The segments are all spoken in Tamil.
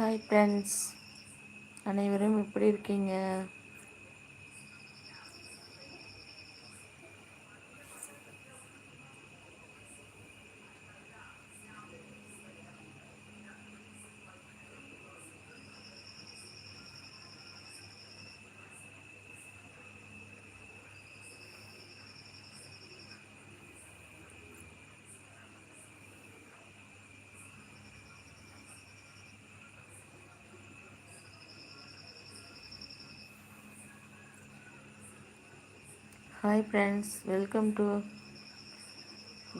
ஹாய் ஃப்ரெண்ட்ஸ் அனைவரும் எப்படி இருக்கீங்க? Hi friends welcome to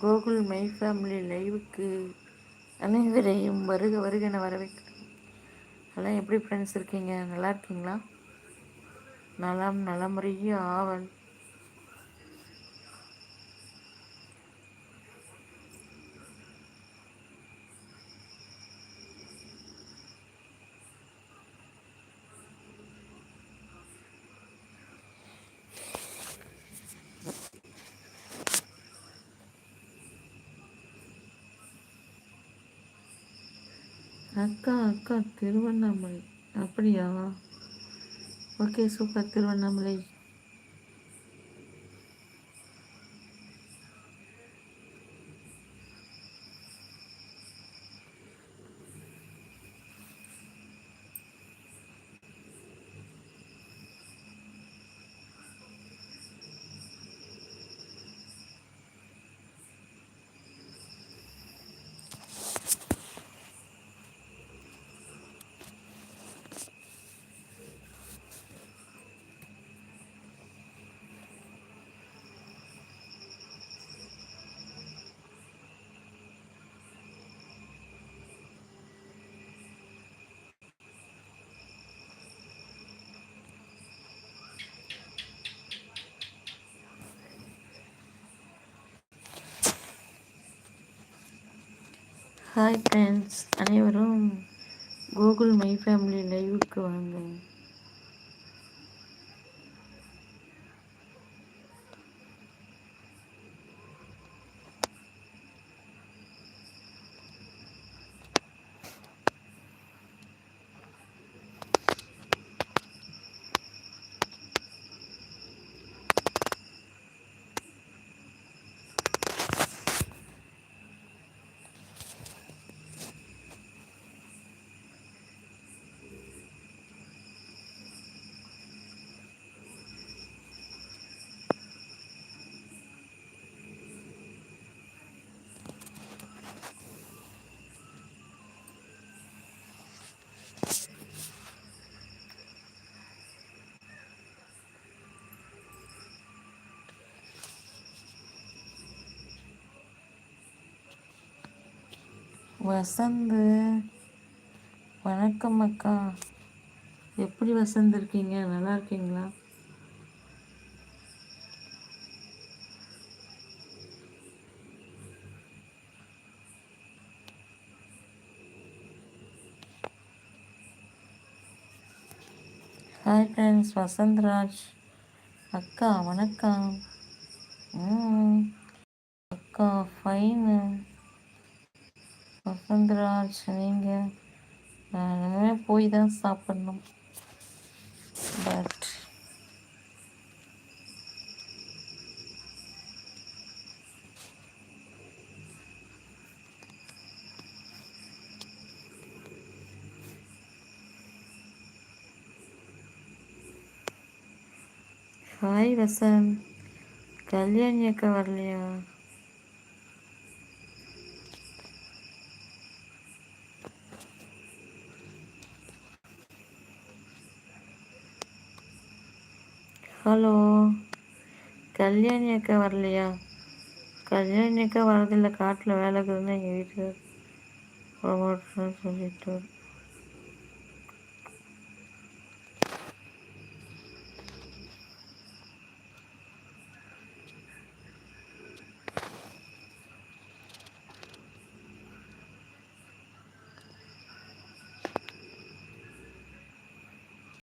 Gokul my family லைவுக்கு அனைவரையும் வருக வருக என வரவேற்கிறேன். எல்லாம் எப்படி ஃப்ரெண்ட்ஸ் இருக்கீங்க? நல்லா இருக்கீங்களா? நலம் நலமுறையும் ஆவல். அக்கா அக்கா திருவண்ணாமலை. அப்படியா? Okay super. Tiruvannamalai. Hi friends அனைவரும் கூகுள் மை ஃபேமிலி லைவுக்கு வாங்க. வசந்து. வணக்கம் அக்கா. எப்படி வசந்த் இருக்கீங்க நல்லா இருக்கீங்களா? Hi friends Vasanthraj. அக்கா வணக்கம். அக்கா ஃபைனு வசந்தராஜ் நீங்கள் இனிமேல் போய் தான் சாப்பிட்ணும். பட் ஹாய் வசந்த் கல்யாணி அக்கா வரலையா ஹலோ கல்யாணி அக்கா வரலையா? கல்யாணி அக்கா வரதில்லை காட்டில் வேலை இருக்குதுன்னு எங்கள் வீட்டில் சொல்லிட்டு